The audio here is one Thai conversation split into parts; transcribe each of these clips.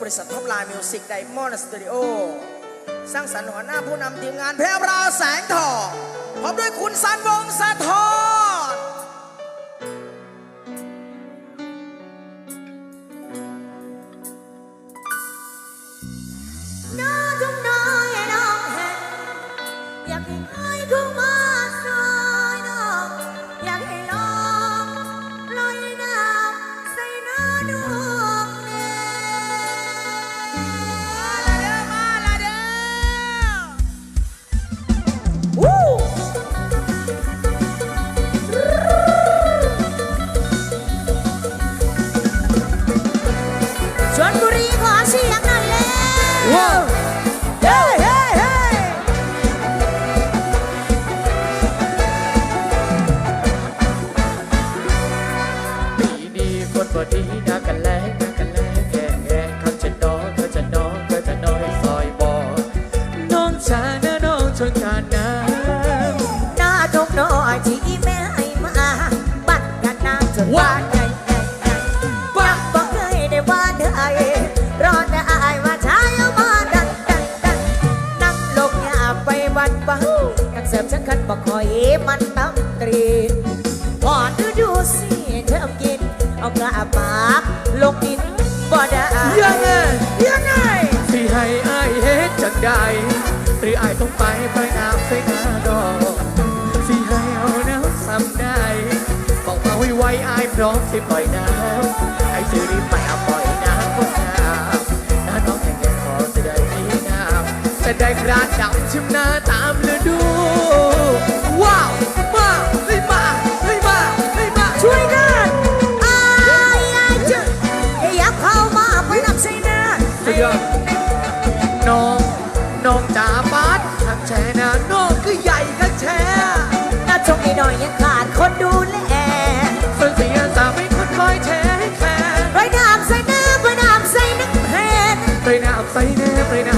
บริษัทท็อปไลน์มิวสิกไดมอนด์สตูดิโอสร้างสรรค์หัวหน้าผู้นำทีมงานแพรวราแสงทองพร้อมด้วยคุณสันวงสะทอง คนบ่ดีนากันแลงนากันแลงแง่แง่เขาจะนอนเขาจะนอนเขาจะนอนซอยบ่อน้องชานะน้องชนกันน้หน้าทงน้อยที่แม่ให้มาบัดกันนางจนว่าใหญ่ใหญ่ใหญ่ปักบอกเคยได้ว่าเธอไอ้รอแต่อายว่าชายเอามาดันดันดันนั่งลงยาไปวันบังยังเสริมฉันคันบอกคอยมันตั้งตรีพอดูดูสิเธอกิน เอากระปากลงดินบ่ได้ยังไงยังไงสิให้อายเฮ็ดจังใดหรืออายต้องไปไปน้ำใส่หน้าดอกสิให้เอาน้ำซ้ำได้บอกมาไว้ไว้อายพร้อมสิปล่อยน้ำไอ้ซื้อรีบไปเอาปล่อยน้ำบนน้ำน้าน้องแข็งแรงขอจะได้ดีงามจะได้กระดำชิมหน้าตามฤดู สุดยอดน้องน้องจ๋าบาสทางแช่นะน้องคือใหญ่ข้างแช่หน้าชงนิดหน่อยยังขาดคนดูแลส่วนเสียสาวเป็นคนคอยแช่ให้แฟนไรน้ำใส่หน้าไปน้ำใส่นักแพนไปน้ำใส่แน่ไปน้ำ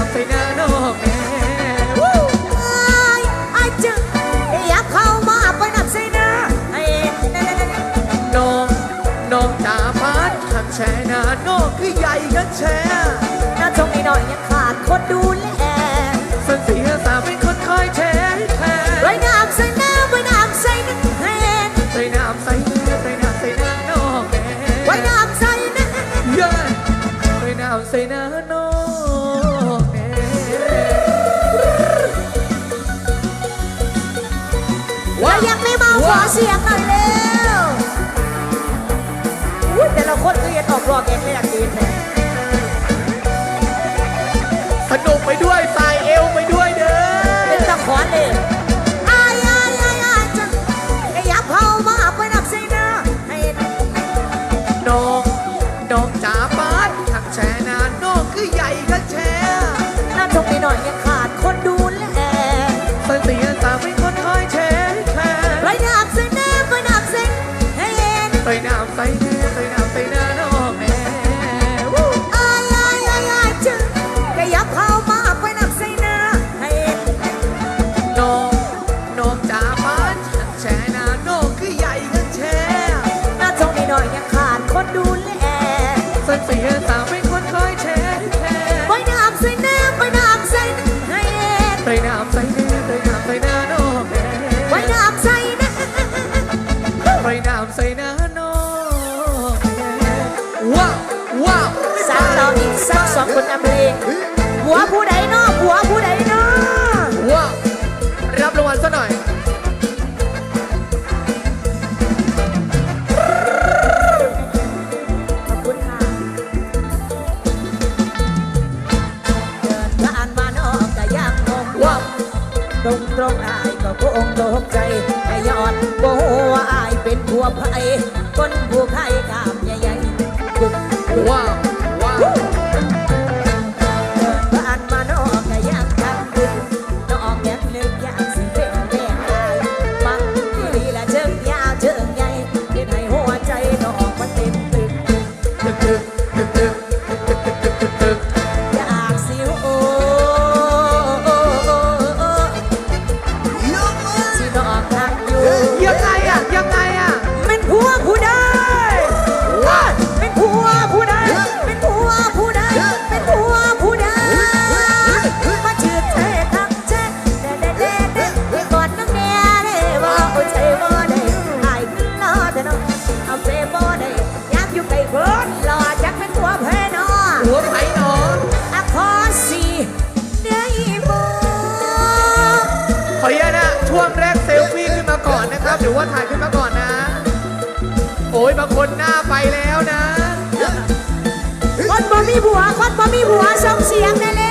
จ๋าบาสทางแช่นะน้องคือใหญ่ข้างแช่หน้าชงนิดหน่อยยังขาดคนดูแลส่วนเสียสาวเป็นคนคอยแช่ให้แฟนไรน้ำใส่หน้าไปน้ำใส่นักแพนไปน้ำใส่แน่ไปน้ำใส่หน้าน้องแน่ไว้น้ำใส่หน้าเย้ไปน้ำใส่หน้าน้องแน่ว่ายังไม่เมาขอเสียงหน่อยเร็ว Bahia. องคนนำเพลงหัวผู้ใดเนอหัวผู้ใดเนอว้าวรับรางวัลซะหน่อย ขอบคุณค่ะเดินผ่านมานอกก็ยังงงว่าตรงตรงๆอายก็คงตกใจให้ยอดโบว่าอายเป็นผัวไผ่คนผู้ไข่กามใหญ่ๆกุกว้าวว้าว ว่าถ่ายขึ้นมาก่อนนะ โอ้ยบางคนหน้าไปแล้วนะ คนบ่มีผัวคนบ่มีผัวส่งเสียงแน่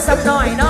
some noise. No.